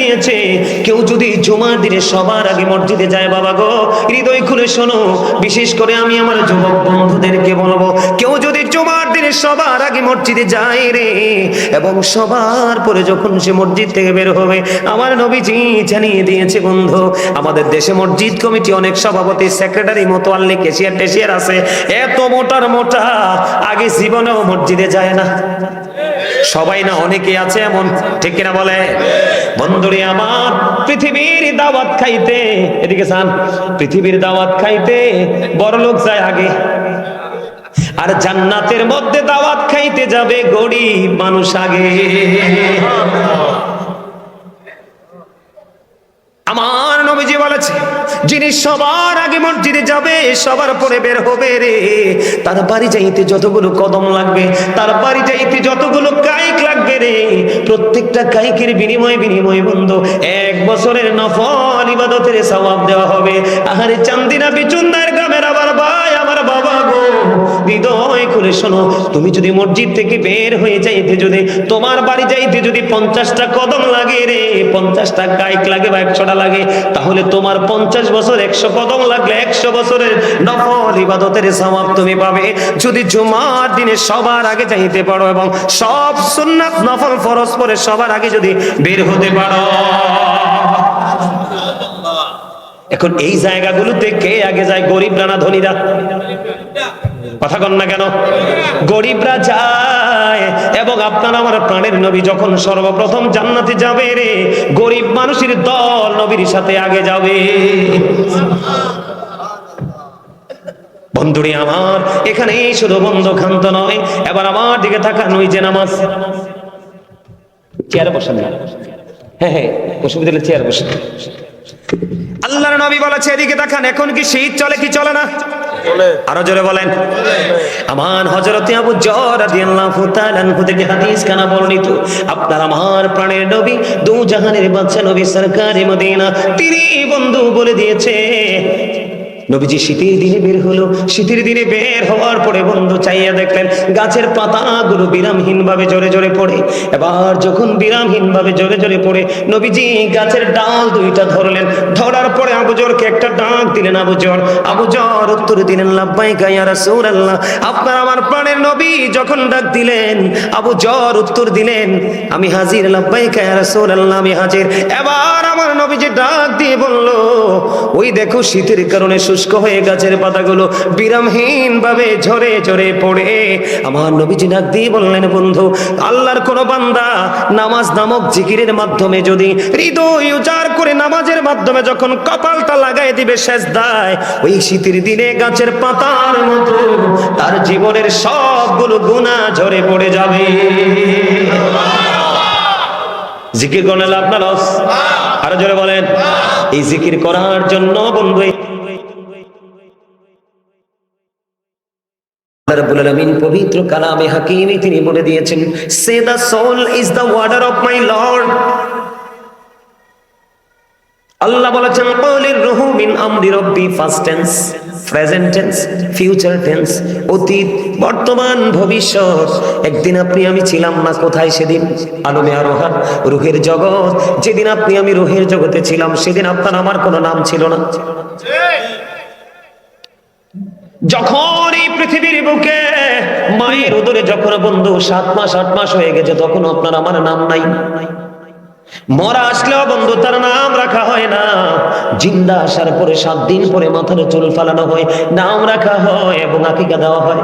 দিয়েছে। কেউ যদি জুমার দিনে সবার আগে মসজিদে যায়, বাবা গো, হৃদয় খুলে শোনো। বিশেষ করে আমি আমার যুবক বন্ধুদেরকে বলব, কেউ যদি জুমার দিনে সবার আগে মসজিদে যায় রে, এবং সবার পরে যখন সে মসজিদ থেকে বের হবে, আমার নবীজি জানিয়ে দিয়েছে, বন্ধু, আমাদের দেশে মসজিদ কমিটি অনেক সভাপতি, সেক্রেটারি মোতোয়াল্লি কেশিয়ার, টেশিয়ার আছে। এত মোটার মোটা, আগে জীবনেও মসজিদে যায় না। সবাই না অনেকে আছে এমন, ঠিক কিনা বলে? বন্ধুরে আমার, পৃথিবীর দাওয়াত খাইতে, এদিকে সান পৃথিবীর দাওয়াত খাইতে বড় লোক যায় আগে। আর জান্নাতের মধ্যে দাওয়াত খাইতে যাবে গরিব মানুষ আগে। আমার নবীজি বলেছে, যিনি সবার আগে মসজিদে যাবে, সবার পরে বের হবে রে। তার বাড়ি যাইতে যতগুলো কদম লাগবে, তার বাড়ি যাইতে যতগুলো কাইক লাগবে রে। প্রত্যেকটা কাইকের বিনিময় বিনিময় বন্ধু, এক বছরের নফল ইবাদতের সওয়াব দেওয়া হবে। আহারে চান্দিনা বিচুন্দার গ্রামের আবার ভাই, আমার বাবা গো। হৃদয় খুলে শোনো। তুমি যদি মসজিদ থেকে বের হয়ে যাইতে যদি তোমার বাড়ি যাইতে যদি পঞ্চাশটা কদম লাগে রে, পঞ্চাশটা কাইক লাগে বা একশোটা লাগে, তাহলে তোমার পঞ্চাশ বছর, একশো কদম লাগলে একশো বছরের নফল ইবাদতের সমাপ তুমি পাবে। যদি জুমার দিনে সবার আগে যাইতে পারো এবং সব সুন্নাত নফল করে সবার আগে যদি বের হতে পারো। এখন এই জায়গাগুলোতে কে আগে যায়? গরিবরা না ধনীরা। কথা কন না কেন? গরিবরা যায় এবং আপনার আমার প্রাণের নবী যখন সর্বপ্রথম জান্নাতে যাবে রে, গরিব মানুষের দল নবীর সাথে আগে যাবে। বন্ধুরি আমার এখানে শুধু বন্ধ খান্ত নয়, এবার আমার দিকে থাকা নই যে নামাজ। চেয়ারে বসেন হ্যাঁ হ্যাঁ অসুবিধা হলে চেয়ার বসেন। আল্লাহর নবী বলেছে, এদিকে দেখান এখন কি শীত চলে, কি চলে না? আরও জোরে বলেন। আমার হজরত আবু জর রাদিয়াল্লাহু তাআলা আনহু থেকে হাদিস কানা বর্ণিত, আপনার আমার প্রাণের নবী, দু জাহানের বাদশা নবী সরকারে মদিনা, তিনি বন্ধু বলে দিয়েছে। নবীজি শীতের দিনে বের হলো। শীতের দিনে বের হওয়ার পরে বন্ধু চাইয়া দেখলেন, গাছের পাতাগুলো বিরামহীন ভাবে জোরে জোরে পড়ে। এবার যখন বিরামহীন ভাবে জোরে জোরে পড়ে, নবীজি গাছের ডাল দুইটা ধরলেন। ধরার পরে আবুজরকে একটা ডাক দিলেন আবুজর আবুজর উত্তর দিলেন লাব্বাই গাইয়া রাসূলুল্লাহ। আপনার আমার প্রাণের নবী যখন ডাক দিলেন আবুজর উত্তর দিলেন, আমি হাজির লাব্বাই গাইয়া রাসূলুল্লাহ, আমি হাজির। এবার আমার নবীজি ডাক দিয়ে বলল, ওই দেখো শীতের কারণে শুষ্ক হয়ে গাছের পাতাগুলো বিরামহীন ভাবে ঝরে ঝরে পড়ে। আমার নবীজি ডাক দিয়ে বললেন, বন্ধু, আল্লাহর কোন বান্দা নামাজ নামক জিকিরের মাধ্যমে যদি হৃদয় উজাড় করে নামাজের মাধ্যমে যখন কপালটা লাগাই দিবে শেষ দায় ওই শীতের দিনে গাছের পাতার মতো তার জীবনের সবগুলো গুণা ঝরে পড়ে যাবে। জিকির করলে লস? আরও জোরে বলেন। এই জিকির করার জন্য বন্ধু এই রাব্বুল আলামিন পবিত্র কালামে হাকিমে তিনি বলে দিয়েছেন সে the soul is the water of my lord Allah বলেছেন কলির রুহু মিন আমরি রব্বি first tense present tense future tense অতীত, বর্তমান, ভবিষ্যৎ। একদিন আপনি আমি ছিলাম না, কোথায় সেদিন? আলমে আরোহান রুহের জগৎ। যেদিন আপনি আমি রুহের জগতে ছিলাম, সেদিন আপনার আমার কোনো নাম ছিল না। যখন এই পৃথিবীর বুকে মায়ের উদরে যখন বন্ধু সাত মাস, আট মাস হয়ে গেছে তখন আপনার আমার নাম নাই। মরা আসলেও বন্ধু তার নাম রাখা হয় না। জিন্দা আসার পরে, সাত দিন পরে মাথার চুল ফালানো হয়, নাম রাখা হয় এবং আকিকা দেওয়া হয়।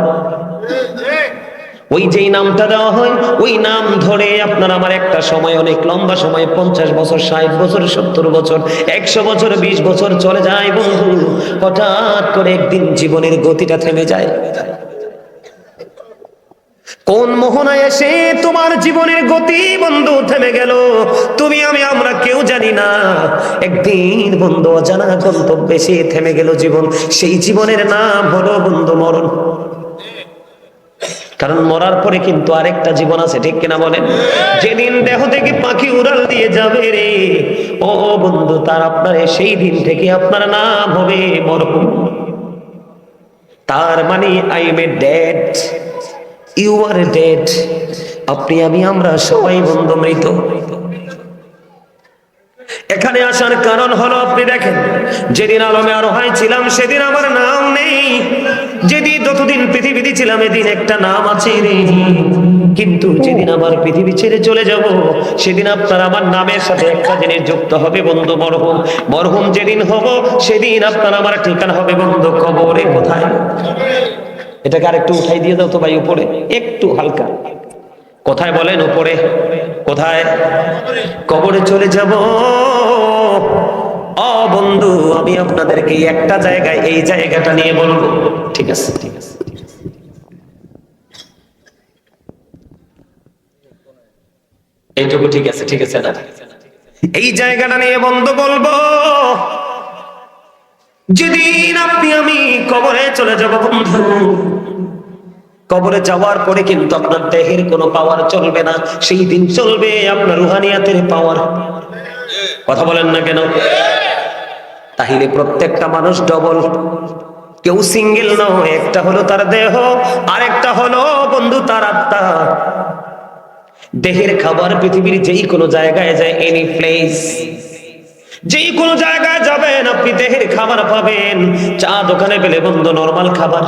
ওই যেই নামটা দেওয়া হয়, ওই নাম ধরে আপনার আমার একটা সময় অনেক লম্বা সময়, পঞ্চাশ বছর, ষাট বছর, সত্তর বছর, একশো বছর, বিশ বছর চলে যায় বন্ধু। হঠাৎ করে একদিন জীবনের গতিটা থেমে যায়। কোন মোহনায় এসে তোমার জীবনের গতি বন্ধু থেমে গেল? তুমি, আমি, আমরা কেউ জানি না। একদিন বন্ধু, অজানা গন্তব্যে সে থেমে গেল জীবন। সেই জীবনের নাম হলো বন্ধু মরণ। কারণ মরার পরে কিন্তু আরেকটা জীবন আছে, ঠিক কিনা বলেন? যেদিন দেহ থেকে পাখি উড়াল দিয়ে যাবে রে, ও বন্ধু, তার আপনার সেই দিন থেকে আপনার নাম হবে মরহুম। তার মানে I am a dead you are a dead আপনি, আমি, আমরা সবাই বন্ধু মৃত। এখানে আসার কারণ হলো, আপনি দেখেন, যেদিন আলমে আরও হয় ছিলাম সেদিন আমার নাম নেই। যেদিন যতদিন পৃথিবীতে ছিলাম এদিন একটা নাম আছে রে। কিন্তু যেদিন আমার পৃথিবী ছেড়ে চলে যাব, সেদিন আপনার আমার নামের সাথে একটা জিনিস যুক্ত হবে, বন্ধু মরহুম। মরহুম যেদিন হব, সেদিন আপনার আমার ঠিকানা হবে, বন্ধু কবরে কোথায়? এটাকে আর একটু উঠাই দিয়ে দাও তো ভাই উপরে, একটু হালকা। কোথায় বলেন উপরে? কোথায়? কবরে চলে যাব। ও বন্ধু, আমি আপনাদেরকে একটা জায়গায় এই জায়গাটা নিয়ে বলব। ঠিক আছে ঠিক আছে এইটুকু ঠিক আছে ঠিক আছে এই জায়গাটা নিয়ে বন্ধু বলব, যেদিন আপনি আমি কবরে চলে যাব বন্ধু কবরে যাওয়ার পরে কিন্তু আপনার দেহের কোনো পাওয়ার চলবে না, সেই দিন চলবে আপনার রুহানিয়াতের পাওয়ার কথা বলেন না কেন? তাহলে প্রত্যেকটা মানুষ ডবল কেউ সিঙ্গেল নয়, একটা হলো তার দেহ আর একটা হলো বন্ধু তার আত্মা। দেহের খাবার পৃথিবীর যেই কোনো জায়গায় যায় এনি প্লেস যেই কোনো জায়গায় যাবেন, আপনি দেহের খাবার পাবেন। চা দোকানে পেলে বন্ধু নরমাল খাবার।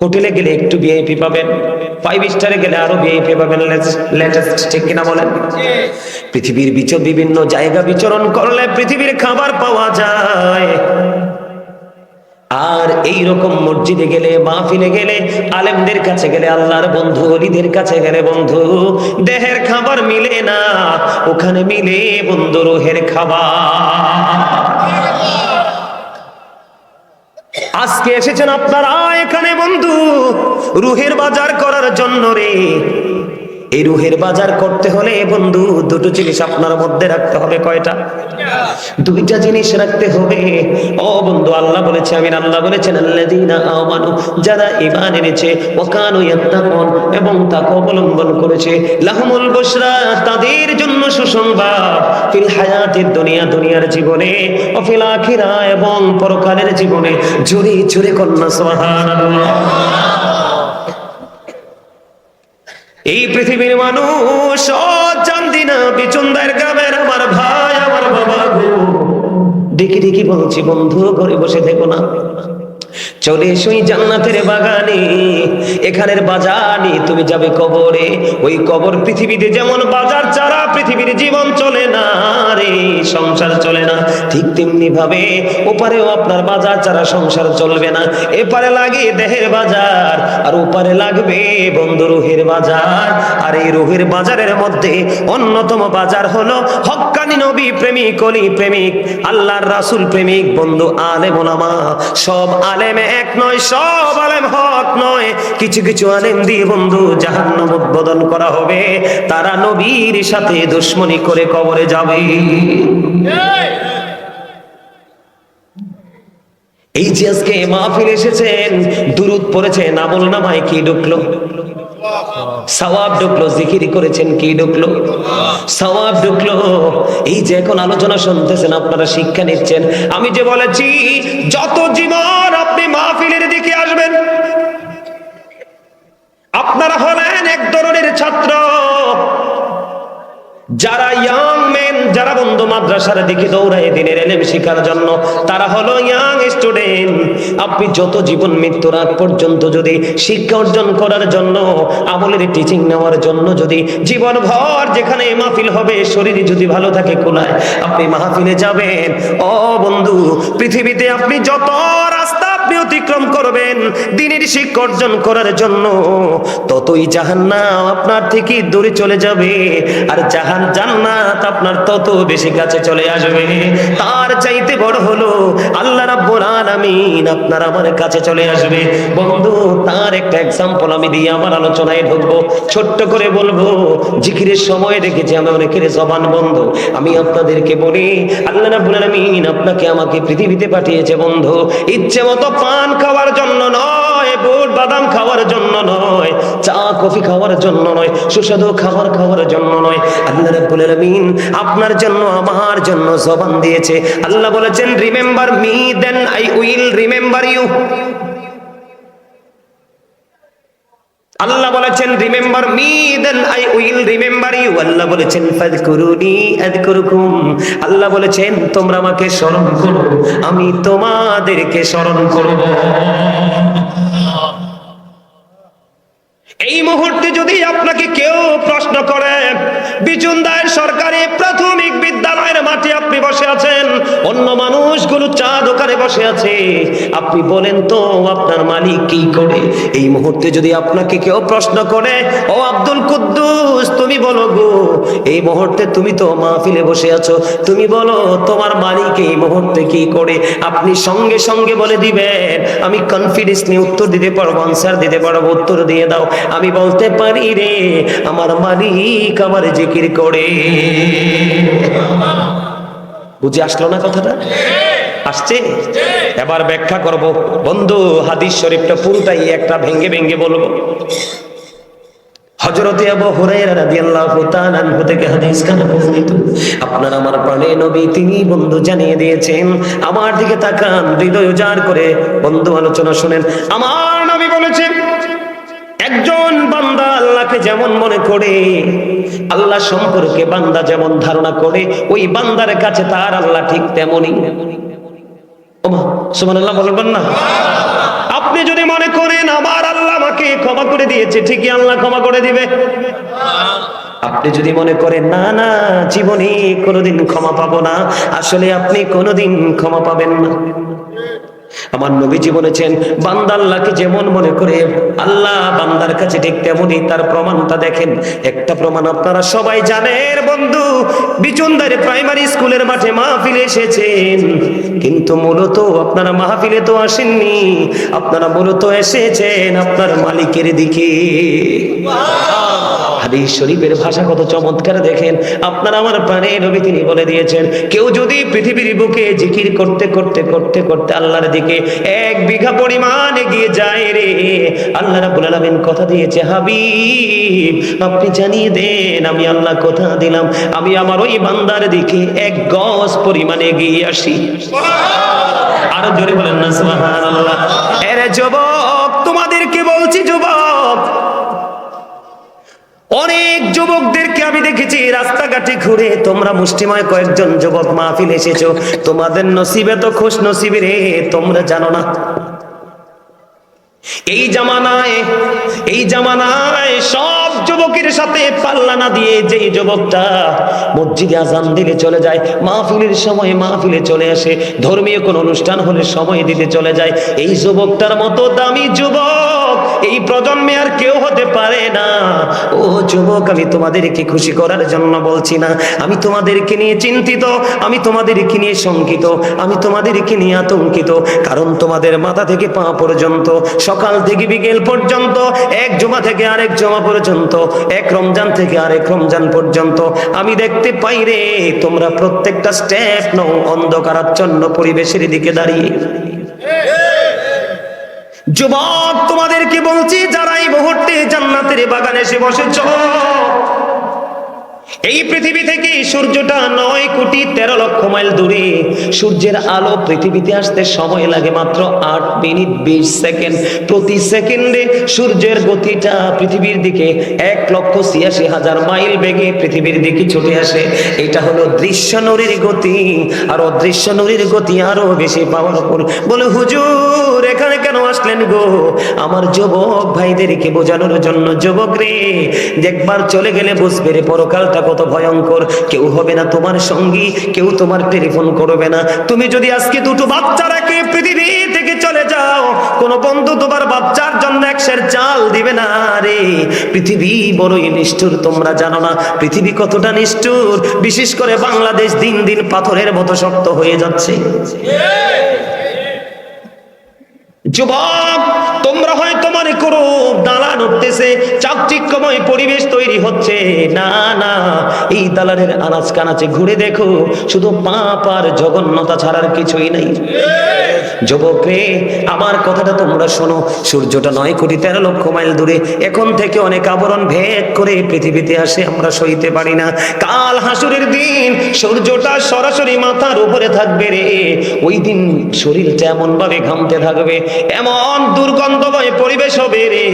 হোটেলে গেলে একটু ভিআইপি পাবেন। ফাইভ স্টারে গেলে আরও ভিআইপি পাবেন লেটেস্ট, ঠিক কিনা বলেন? পৃথিবীর বিচ বিভিন্ন জায়গা বিচরণ করলে পৃথিবীর খাবার পাওয়া যায়। আর এই রকম মসজিদে গেলে, মাহফিলে গেলে, আলেমদের কাছে গেলে, আল্লাহর বন্ধু, অলিদের কাছে গেলে, বন্ধু, দেহের খাবার মিলে না, ওখানে মিলে বন্ধু, রোহের খাবার। আজকে এসেছেন আপনারা এখানে বন্ধু রুহের বাজার করার জন্য রে। এই রুহের বাজার করতে হলে, বন্ধু, দুটো জিনিস আপনার মধ্যে রাখতে হবে, কয়টা? দুইটা জিনিস রাখতে হবে। ও বন্ধু, আল্লাহ বলেছে আমি আল্লাহ বলেছেন, আল্লাযীনা আমানু, যারা ঈমান এনেছে, ওয়াকানু ইয়াত্তাকুন, এবং তাকে অবলম্বন করেছে, লাহুমুল বুশরা, তাদের জন্য সুসংবাদ, ফিল হায়াতিদ দুনিয়া, দুনিয়ার জীবনে, ও ফিল আখিরা, এবং পরকালের জীবনে, জোরে জোরে কন্যা, সুবহানাল্লাহ। এই পৃথিবীর মানুষ ও জানদি না বিচুন্দার গ্রামের আমার ভাই, আমার বাবা গো। দেখি দেখি বলছি, বন্ধু, ঘরে বসে থেকো না। চলে এসো এই জান্নাতের বাগানে। এখানের বাজানে তুমি যাবে কবরে। ওই কবর পৃথিবীতে যেমন বাজার ছাড়া পৃথিবীর জীবন চলে না রে, সংসার চলে না। ঠিক তেমনি ভাবে ওপারেও আপনার বাজার ছাড়া সংসার চলবে না। এপারে লাগে দেহের বাজার, আর ওপারে লাগবে বন্ধু রুহের বাজার। আর এই রুহের বাজারের মধ্যে অন্যতম বাজার হলো হক্কানি নবী প্রেমিক, অলি প্রেমিক, আল্লাহর রাসূল প্রেমিক, বন্ধু আলেম ওলামা সব আলেম এক নয়, সব আলেম হক নয়। কিছু কিছু আলেম দিয়ে বন্ধু, জাহান্নাম উদ্বোধন করা হবে। তারা নবীর সাথে দুশ্মনী করে কবরে যাবে। এই যে আজকে মাহফিল এসেছেন, দুরুদ পড়েছেন, আমল নামায় কি ঢুকলো? সওয়াব ঢুকলো, জিকিরি করেছেন কি ঢুকলো? সওয়াব ঢুকলো, এই যে এখন আলোচনা শুনতেছেন, আপনারা শিক্ষা নিচ্ছেন। আমি যে বলেছি, যত জীবন আপনি মাহফিলের দিকে আসবেন, আপনারা হলেন এক ধরনের ছাত্র। যারা ইয়াং মেন যারা বন্ধু মাদ্রাসার দিকে দৌড়ায় দিনের এলেম শেখার জন্য, তারা হলো ইয়াং স্টুডেন্ট আপনি যত জীবন মৃত্যুর আগ পর্যন্ত যদি শিক্ষা অর্জন করার জন্য, আমলের টিচিং নেওয়ার জন্য যদি জীবন ভর যেখানে মাহফিল হবে, শরীর যদি ভালো থাকে কোলায়, আপনি মাহফিলে যাবেন। ও বন্ধু, পৃথিবীতে আপনি যত রাস্তা আপনি অতিক্রম করবেন, দিনের শিক্ষা অর্জন করার জন্য, ততই জাহান্নাম আপনার থেকে দূরে চলে যাবে। আর জাহান জান্নাত আপনার তত বেশি কাছে চলে আসবে? তার চাইতে বড় হলো আল্লাহ রাব্বুল আলামিন, আপনার আমার কাছে চলে আসবে। বন্ধু, তার একটা এক্সাম্পল আমি দিয়ে আমার আলোচনায় ঢুকবো। ছোট্ট করে বলব, জিকিরের সময় দেখেছি, আমি অনেকের জবান বন্ধ। আমি আপনাদেরকে বলি, আল্লাহ রাব্বুল আলামিন আপনাকে আমাকে পৃথিবীতে পাঠিয়েছে, বন্ধু। ইচ্ছে মতো পান খাওয়ার জন্য নয় বুট বাদাম খাওয়ার জন্য নয়, চা, কফি খাওয়ার জন্য নয়, সুস্বাদু খাবার খাওয়ার জন্য নয়। আল্লাহ রাব্বুল আলামিন আপনার জন্য, আমার জন্য জবান দিয়েছে। আল্লাহ বলেছেন remember me then I will remember you Allah বলেছেন remember me then will remember you Allah বলেছেন, ফাযকুরুনি আযকুরুকুম। আল্লাহ বলেছেন, তোমরা আমাকে স্মরণ করো, আমি তোমাদেরকে স্মরণ করব। এই মুহূর্তে যদি আপনাকে কেউ প্রশ্ন করে বিচুন্দায় সরকারি প্রাথমিক বিদ্যালয়ের মাঠে আপনি বসে আছেন, অন্য মানুষগুলো চা দোকানে বসে আছে, আপনি বলেন তো আপনার মালিক কি করে? এই মুহূর্তে যদি আপনাকে কেউ প্রশ্ন করে, ও আব্দুল কুদ্দুস, তুমি বলো গো, এই মুহূর্তে তুমি তো মাহফিলে বসে আছো, তুমি বলো তোমার মালিক এই মুহূর্তে কি করে? আপনি সঙ্গে সঙ্গে বলে দিবেন, আমি কনফিডেন্স নিয়ে উত্তর দিতে পারব আনসার দিতে পারব, উত্তর দিয়ে দাও। আমি বলতে পারি রে, আমার মালিক আমার জিকির করে। বুঝে আসলো না কথাটা? আসছে? এবার ব্যাখ্যা করব। বন্ধু, হাদিস শরীফটা পুরোটাই একটা ভেঙ্গে ভেঙ্গে বলব। আমার দিকে তাকান, হৃদয় উজাড় করে। বন্ধু, আলোচনা শুনেন। আমার নবী বলেছেন একজন বান্দা আল্লাহকে যেমন মনে করে, আল্লাহ সম্পর্কে বান্দা যেমন ধারণা করে, ওই বান্দার কাছে তার আল্লাহ ঠিক তেমনই। আপনি যদি মনে করেন আমার আল্লাহ আমাকে ক্ষমা করে দিয়েছে, ঠিকই আল্লাহ ক্ষমা করে দিবে। আপনি যদি মনে করেন, না না, জীবনে কোনোদিন ক্ষমা পাবো না, আসলে আপনি কোনোদিন ক্ষমা পাবেন না। আমার নবীজি বলেছেন বান্দা আল্লাহকে যেমন মনে করে আল্লাহ বান্দার কাছে ঠিক তেমনই তার প্রমাণটা দেখেন। একটা প্রমাণ আপনারা সবাই জানেন বন্ধু বিচুন্দারে প্রাইমারি স্কুলের মাঠে মাহফিলে এসেছেন। কিন্তু মূলত আপনারা মাহফিলে তো আসেননি আপনারা মূলত এসেছেন আপনার মালিকের দিকে। হাদিস শরীফের ভাষা কত চমৎকার দেখেন। আপনারা আমার প্রাণে নবী তিনি বলে দিয়েছেন কেউ যদি পৃথিবীর বুকে জিকির করতে করতে করতে করতে আল্লাহর দিকে এক বিঘা পরিমাণ এগিয়ে যায় রে। আল্লাহ রাব্বুল আলামিন কথা দিয়েছে হাবিব আপনি জানিয়ে দেন আমি আল্লাহ কথা দিলাম আমি আমার ওই বান্দার দিকে এক গজ পরিমাণ এগিয়ে আসি। আরও জোরে বলেন না সুবহানাল্লাহ। এরে যুবক তোমাদেরকে বলছি যুবক অনেক যুবকদেরকে আমি দেখেছি, রাস্তাঘাটে ঘুরে। তোমরা মুষ্টিময় কয়েকজন যুবক মাহফিল এসেছ। তোমাদের নসিবে তো খুশ নসিবে রে, তোমরা জানো না। এই জামানায় এই জামানায় সব যুবকের সাথে পাল্লা না দিয়ে যেই যুবকটা মসজিদে আজান দিলে চলে যায়, মাহফিলের সময় মাহফিলে চলে আসে, ধর্মীয় কোন অনুষ্ঠান হলে সময় দিতে চলে যায়। এই যুবকটার মতো দামি যুবক এই প্রজন্মে আর কেউ হতে পারে না। ও যুবক, আমি তোমাদেরকে খুশি করার জন্য বলছি না। আমি তোমাদেরকে নিয়ে চিন্তিত, আমি তোমাদেরকে নিয়ে শঙ্কিত, আমি তোমাদেরকে নিয়ে আতঙ্কিত, কারণ তোমাদের মাথা থেকে পা পর্যন্ত, সকাল থেকে বিকেল পর্যন্ত, এক জমা থেকে আরেক জমা পর্যন্ত এক রমজান থেকে আরেক রমজান পর্যন্ত। আমি দেখতে পাই রে, তোমরা প্রত্যেকটা স্টেপ নও, অন্ধকারাচ্ছন্ন পরিবেশের দিকে দাঁড়িয়ে। যুবক, তোমাদেরকে বলছি যারাই মুহূর্তে জান্নাতের বাগানে এসে বসেছ এই পৃথিবী থেকে সূর্যটা নয় কোটি তেরো লক্ষ মাইল দূরে। সূর্যের আলো পৃথিবীতে আসতে সময় লাগে মাত্র আট মিনিট বিশ সেকেন্ড। প্রতি সেকেন্ডে সূর্যের গতিটা পৃথিবীর দিকে এক লক্ষ ছিয়াশি হাজার মাইল বেগে পৃথিবীর দিকে ছুটে আসে। এটা হলো দৃশ্য নরীর গতি। আর অদৃশ্য নরীর গতি আরও বেশি পাওয়ার উপর বলে, হুজুর, এখানে কেন আসলেন গো? আমার যুবক ভাইদেরকে বোঝানোর জন্য, যুবক রে, দেখবার চলে গেলে বুঝবে রে, পরকালটা কত ভয়ঙ্কর। কেউ হবে না তোমার সঙ্গী, কেউ তোমার টেলিফোন করবে না। তুমি যদি আজকে দুটো বাচ্চা রাখে পৃথিবী থেকে চলে যাও, কোন বন্ধু তোমার বাচ্চার জন্য একশের চাল দিবে না রে। পৃথিবী বড়ই নিষ্ঠুর, তোমরা জানো না। পৃথিবী কতটা নিষ্ঠুর, বিশেষ করে বাংলাদেশ দিন দিন পাথরের মতো শক্ত হয়ে যাচ্ছে। যুবক, তোমরা হয়তো মনে করো দালান উঠতেছে, চাকচিক্যময় পরিবেশ তৈরি হচ্ছে। না না, এই দালানের আনাজ কানাচে ঘুরে দেখো, শুধু পাপ আর জঘন্যতা ছাড়ার কিছুই নাই। যুবক রে, আমার কথাটা তোমরা শোনো, সূর্যটা নয় কোটি তেরো লক্ষ মাইল দূরে, এখন থেকে অনেক আবরণ ভেদ করে পৃথিবীতে আসে, আমরা সইতে পারি না। কাল হাসুরের দিন, সূর্যটা সরাসরি মাথার উপরে থাকবে রে। ওই দিন শরীরটা এমন ভাবে ঘামতে থাকবে এমন দুর্গন্ধময় পরিবেশ হবে রে।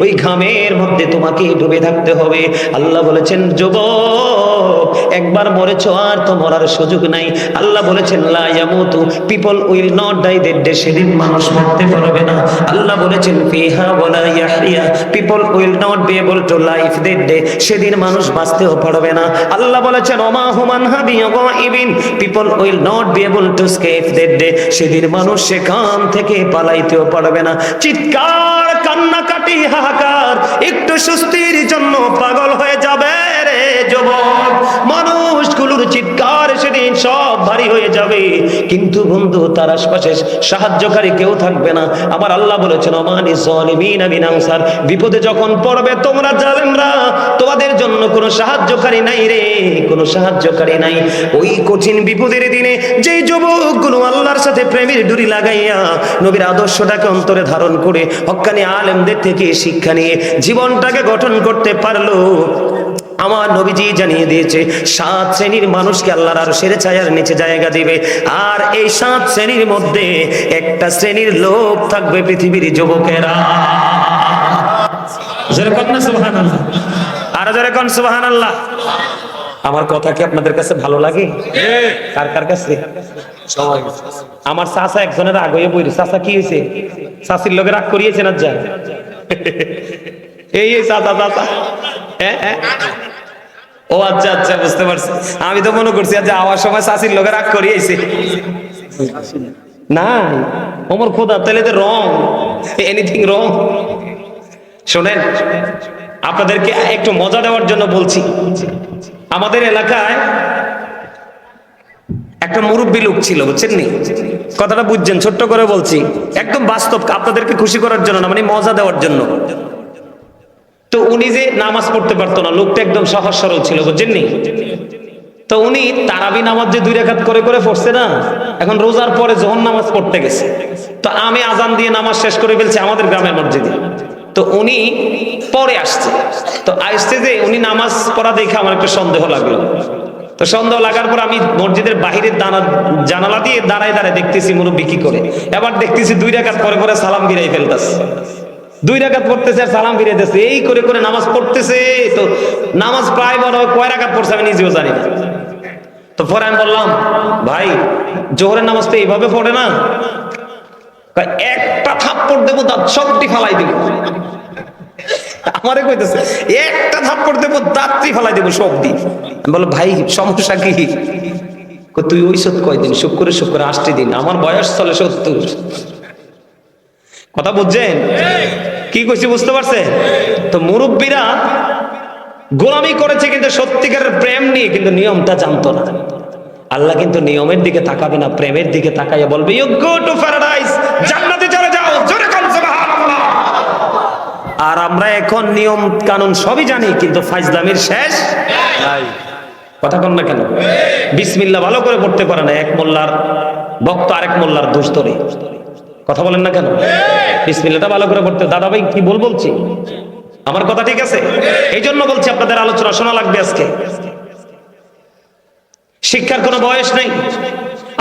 ওই ঘামের মধ্যে তোমাকে ডুবে থাকতে হবে। আল্লাহ বলেছেন, যুবক, একবার মরেছ আর তো মরার সুযোগ নাই। আল্লাহ বলেছেন, লা ইয়ামুতু, people will not die that day, সেদিন মানুষ মরতে পারবে না। আল্লাহ বলেছেন, ফিহা ওয়ালা ইয়াহইয়া, people will not be able to life that day, সেদিন মানুষ বাঁচতেও পারবে না। আল্লাহ বলেছেন, ওমা হুমান হাবি গাইবিন people will not be able to escape that day, সেদিন মানুষ সেখান থেকে পালাইতেও পারবে না। চিৎকার কান্নাকাটি হাহাকার একটু সুস্থির জন্য পাগল হয়ে যাবে রে যুবক। মানুষগুলোর চিৎকার সেদিন সব ভারী হয়ে যাবে। কিন্তু বন্ধু, তার আশপাশে সাহায্যকারী কেউ থাকবে না। আমার আল্লাহ বলেছেন অমানি জলিমিন আমিন আনসার। বিপদে যখন পড়বে, তোমরা জালেমরা, তোমাদের জন্য কোনো সাহায্যকারী নাই রে, কোনো সাহায্যকারী নাই। ওই কঠিন বিপদের দিনে যেই যুবকগুলো আল্লাহর সাথে প্রেমের ডুরি লাগাইয়া নবীর আদর্শটাকে অন্তরে ধারণ করে, হক্কানি আলেমদের থেকে শিক্ষা নিয়ে জীবনটাকে গঠন করতে পারল আমার নবীজি জানিয়ে দিয়েছে, সাত শ্রেণির মানুষকে আল্লাহর আর সেরে ছায়ার নিচে জায়গা দিবে। আর এই সাত শ্রেণির মধ্যে একটা শ্রেণির লোক থাকবে পৃথিবীর যুবকেরা। আর জোরে কন সুবহানাল্লাহ। আমার কথা কি আপনাদের কাছে ভালো লাগে? কার কার কাছে? আমার চাচা একজনের আগে বই চাচা কি হয়েছে? চাষির লোকের রাগ করিয়েছে না যা এই চাচা চাচা। হ্যাঁ হ্যাঁ। ও আচ্ছা আচ্ছা বুঝতে পারছি। আমি তো মনে করছি যে আওয়ার সময় চাষির লোকের রাগ করিয়েছে। না ওমর খোদা, তাহলে তো রং এনিথিং রং শোনেন, আপনাদেরকে একটু মজা দেওয়ার জন্য বলছি। আমাদের এলাকায় একটা মুরব্বী লোক ছিল, বুঝছেন নি? কথাটা বুঝছেন, ছোট্ট করে বলছি। একদম বাস্তব, আপনাদেরকে খুশি করার জন্য না মানে মজা দেওয়ার জন্য। তো উনি যে নামাজ পড়তে পারতো না, লোকটা একদম সহজ সরল ছিল, বুঝছেন নি? তো উনি তারাবি নামাজ যে দুই রেখাত করে করে পড়ছে না, এখন রোজার পরে যখন নামাজ পড়তে গেছে। তো আমি আজান দিয়ে নামাজ শেষ করে ফেলছি আমাদের গ্রামের মসজিদে। তো উনি পরে আসছে। তো আসছে যে উনি নামাজ পড়া দেখে আমার একটা সন্দেহ লাগল। তো সন্দেহ লাগার পর আমি মসজিদের বাহিরের দানা জানালা দিয়ে দাঁড়ায় দাঁড়ায় দেখতেছি মুরব্বী কি করে। এবার দেখতেছি দুই রেখাত পরে পরে সালাম ফিরাই ফেলতেছে। দুই রাকাত পড়তেছে আর সালাম ফিরে দিতেছে। এই করে করে নামাজ পড়তেছে, তো নামাজ প্রায় মনে হয় কয় রাকাত পড়ছে আমি নিজেও জানি না। তো পরে আমি বললাম, ভাই, জোহরের নামাজ তো এইভাবে পড়ে না? একটা থাপ্পড় দেবো, দাঁত সবটি ফালাই দিব। আমারে কইতেছে, একটা থাপ্পড় দেবো, দাঁতটি ফালাই দেবো সব দি বলো ভাই, সমস্যা কি? তুই ওই সত কয়দিন? শুক্রে শুক্রে আসতে দিন। আমার বয়স চলে সত্তর। কথা বুঝছেন? কি কইছি বুঝতে পারছেন তো মুরব্বীরা গোলামি করেছে কিন্তু সত্যিকারের প্রেম নিয়ে, কিন্তু নিয়মটা জানতো না। আল্লাহ কিন্তু নিয়মের দিকে তাকাবে না, প্রেমের দিকে তাকাইয়া বলবে ইউ গো টু প্যারাডাইস জান্নাতে চলে যাও, জোরে সুবহানাল্লাহ। আর আমরা এখন নিয়ম কানুন সবই জানি, কিন্তু ফাইজলামির শেষ কথা কন না কেন? বিসমিল্লাহ ভালো করে পড়তে পারে না, এক মোল্লার ভক্ত আরেক মোল্লার দোষ ধরে। কথা বলেন না কেন? বিসমিল্লাহটা ভালো করে পড়তে দাদা ভাই, কি বল বলছি? আমার কথা ঠিক আছে? এই জন্য বলছি, আপনাদের আলোচনা শোনা লাগবে আজকে। শিক্ষার কোনো বয়স নেই।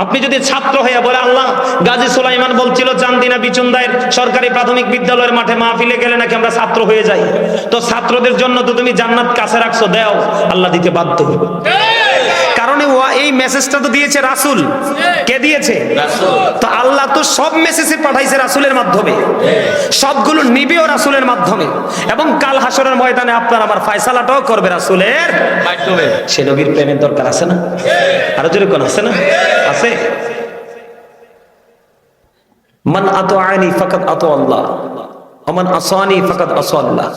আপনি যদি ছাত্র হয়ে বলে, আল্লাহ, গাজী সুলাইমান বলছিল, চান্দিনা বিচুন্দায়ের সরকারি প্রাথমিক বিদ্যালয়ের মাঠে মাহফিলে গেলে নাকি আমরা ছাত্র হয়ে যাই? তো ছাত্রদের জন্য তো তুমি জান্নাত কাছে রাখছো, দেও, আল্লাহ দিতে বাধ্য ও- এই মেসেজটা তো দিয়েছে রাসূল। কে দিয়েছে? তো আল্লাহ তো সব মেসেজে পাঠাইছে রাসূলের মাধ্যমে। সবগুলো নিবেও রাসূলের মাধ্যমে। এবং কাল হাসরের ময়দানে আপনার আমার ফয়সালাটাও করবে রাসূলের সে নবীর প্রেমের দরকার আছে না? আরও জোরে কোন আছে না? আছে? মান আতো আয়নি ফাকাত আতো আল্লাহ অমান আসানি ফাকাত আসো আল্লাহ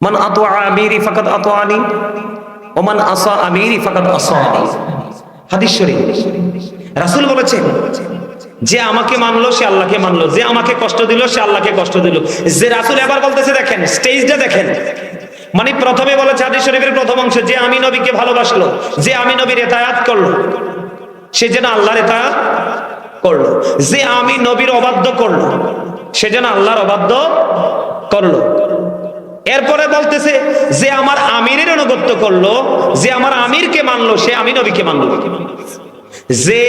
মান আতো আমিরি ফাকাত আতো আনি ওমান আসা আমিরি ফাকাত আসানি হাদিস শরীফ। রাসূল বলেছেন, যে আমাকে মানলো, সে আল্লাহকে মানলো। যে আমাকে কষ্ট দিল, সে আল্লাহকে কষ্ট দিল। যে রাসূল এবার বলতেছে, দেখেন, স্টেজটা দেখেন। মানে প্রথমে বলেছে হাদিস শরীফের প্রথম অংশ, যে আমি নবীকে ভালোবাসলো, যে আমি নবীর এতায়াত করল, সে যেন আল্লাহর এতায়াত করল। যে আমি নবীর অবাধ্য করল, সে যেন আল্লাহর অবাধ্য করল। এরপরে বলতেছে, যে আমার আমিরের অনুগত্য করল, যে আমার আমিরকে মানলো, সে আমি নবীকে মানলো। যে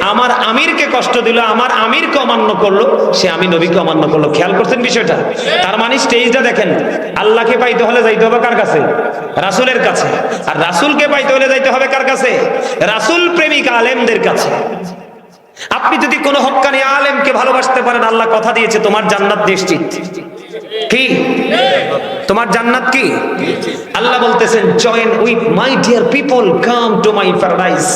আমার আমিরকে কষ্ট দিল, আমার আমিরকে অমান্য করল, সে আমি নবীকে অমান্য করল। খেয়াল করছেন বিষয়টা? তার মানে স্টেজটা দেখেন, আল্লাহকে পাইতে হলে যাইতে হবে কার কাছে? রাসূলের কাছে। আর রাসূলকে পাইতে হলে যাইতে হবে কার কাছে? রাসূল প্রেমিক আলেমদের কাছে। আপনি যদি কোনো হক্কানি আলেমকে ভালোবাসতে পারেন, আল্লাহ কথা দিয়েছে, তোমার জান্নাত নিশ্চিত। কি? তোমার জান্নাত কি? আল্লাহ বলতেছেন join with my dear people come to my paradise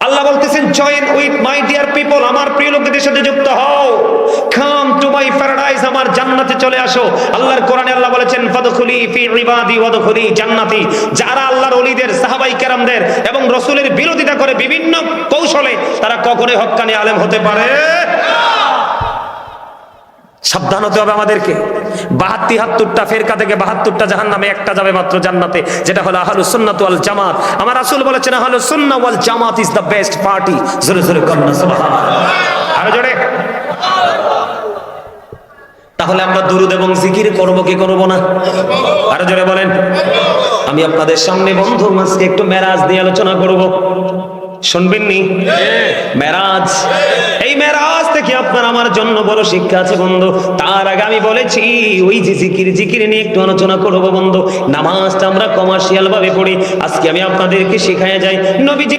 Allah বলতেছেন join with my dear people আমার প্রিয় লোকদের সাথে যুক্ত হও। কাম টু মাই প্যারাডাইস আমার জান্নাতে চলে আসো। আল্লাহর কোরআনে আল্লাহ বলেছেন, ফাদখুলি ফি ইবাদি ওয়াদখুলি জান্নাতি। যারা আল্লাহর ওলিদের, সাহাবাই কেরামদের এবং রাসূলের বিরোধিতা করে বিভিন্ন কৌশলে, তারা কখনোই হক্কানি আলেম হতে পারে সাবধান হতে হবে আমাদেরকে। বাহাত্তি হাত্তরটা ফেরকা থেকে বাহাত্তরটা জাহান নামে একটা যাবে মাত্র জান্নাতে যেটা হলো আহলু সুন্নাত ওয়াল জামাত। আমার রাসূল বলেছেন আহলু সুন্নাহ ওয়াল জামাত ইজ দ্য বেস্ট পার্টি জোরে জোরে কন্যা সুবহানাল্লাহ। আরও জোরে। তাহলে আমরা দুরুদ এবং জিকির করব কি করব না? আরও জোরে বলেন। আমি আপনাদের সামনে বন্ধু আজকে একটু মেরাজ নিয়ে আলোচনা করব। শুনবেন নি? মেরাজ। এই মেরাজ থেকে আপনার আমার জন্য বড় শিক্ষা আছে বন্ধু। তার আগে আমি বলেছি, ওই যে জিকির জিকির নিয়ে একটু আলোচনা করব বন্ধু। নামাজটা আমরা কমার্শিয়াল ভাবে পড়ি। আজকে আমি আপনাদেরকে শেখায় যাই। নবীজি